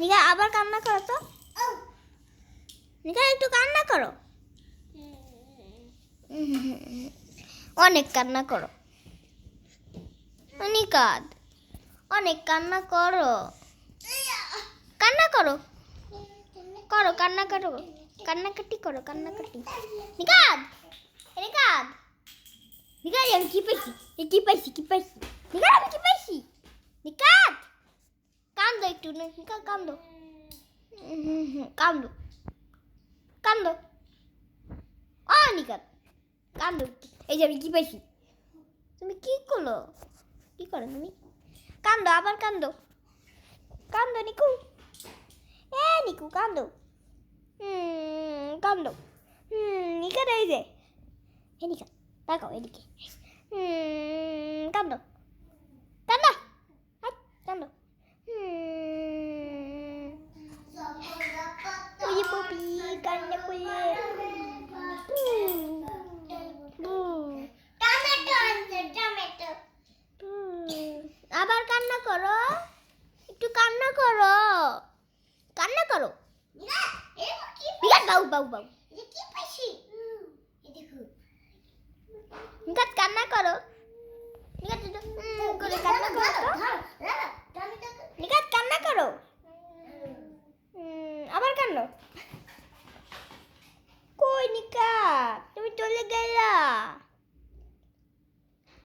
নিকা আবার কান্না করো তো। নিকা একটু কান্না করো। অনেক কান্না করো। নিকাদ অনেক কান্না করো। কান্না করো। করো, কান্না করো। কান্নাকাটি করো, কান্নাকাটি। নিকাদ নিকাদ নিকাদ আমি কি পাইছি? কি পাইছি কি পাইছি নিকাদ আমি কি পাইছি নিকাদ কান্দো একটু নিকাদ কান্দো হুম, হুম, কান্দো। এই যে আমি কি পাইছি তুমি কি করল কি করো তুমি কান্দো আবার কান্দো কান্দো নিকু এ নিকু কান্দো হুম কান্দো হুম নিকাদ এই যে নিকাদ তাকাও এদিকে হুম কান্দো হাই কান্দো হুম ওই যে পপি কান্না করলে বু, বু। আবার কান্না করো একটু কান্না করো কান্না করো বাউ বাউ বাউ। নিকাত কান্না করো। নিকাত করে কান্না করো। নিকাত কান্না আবার কান্না। কই নিকাত? তুমি চলে গেলা।